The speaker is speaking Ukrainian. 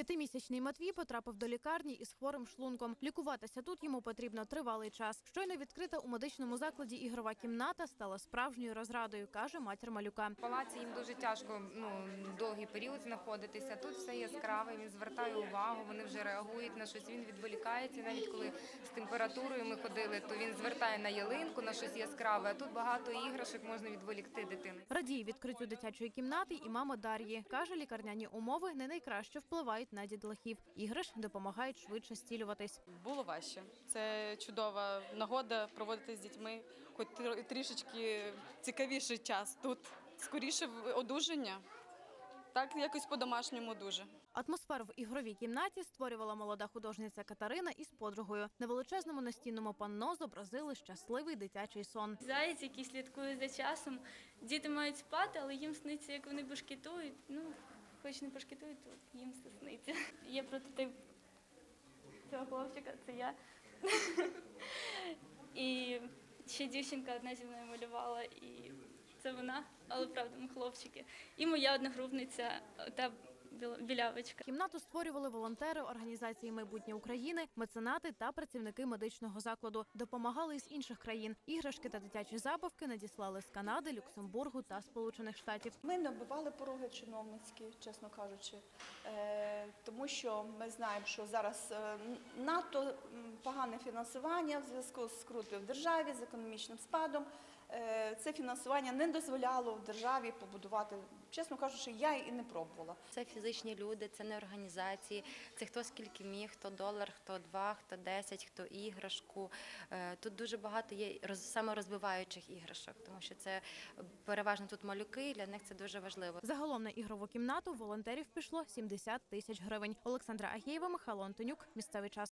П'ятимісячний Матвій потрапив до лікарні із хворим шлунком. Лікуватися тут йому потрібно тривалий час. Щойно відкрита у медичному закладі ігрова кімната стала справжньою розрадою, каже матір малюка. В палаці їм дуже тяжко ну, довгий період знаходитися. Тут все яскраве, він звертає увагу, вони вже реагують на щось. Він відволікається. Навіть коли з температурою ми ходили, то він звертає на ялинку, на щось яскраве. А тут багато іграшок можна відволікти дитину. Радіє відкриттю дитячої кімнати і мама Дар'ї. Каже, лікарняні умови не найкраще впливають на дітлахів. Ігри ж допомагають швидше стілюватись. Було важче. Це чудова нагода проводити з дітьми, хоч трішечки цікавіший час тут. Скоріше в- одужання. Так якось по-домашньому дуже. Атмосферу в ігровій кімнаті створювала молода художниця Катерина із подругою. На величезному настінному панно зобразили щасливий дитячий сон. Заяць, який слідкує за часом. Діти мають спати, але їм сниться, як вони башкетують. Ну, хоч не пошкідую, то їм все. Є прототип цього хлопчика, це я. І ще дівчинка одна зі мною малювала, і це вона, але правда, ми хлопчики. І моя одногрупниця, та білявочка. Кімнату створювали волонтери організації Майбутнє України, меценати та працівники медичного закладу. Допомагали із інших країн. Іграшки та дитячі забавки надіслали з Канади, Люксембургу та Сполучених Штатів. Ми набивали пороги чиновницькі, чесно кажучи, е, тому що ми знаємо, що зараз е, надто погане фінансування в зв'язку з скрутою в державі, з економічним спадом. Е, Це фінансування не дозволяло в державі побудувати. Чесно кажучи, я і не пробувала. Це фізичні люди, це не організації. Це хто скільки міг, хто долар, хто два, хто десять, хто іграшку. Е, Тут дуже багато є роз- саморозвиваючих іграшок, тому що це переважно тут малюки, і для них це дуже важливо. Загалом на ігрову кімнату волонтерів пішло 70 тисяч гривень. Олександра Агєєва, Михайло Антонюк. Місцевий час.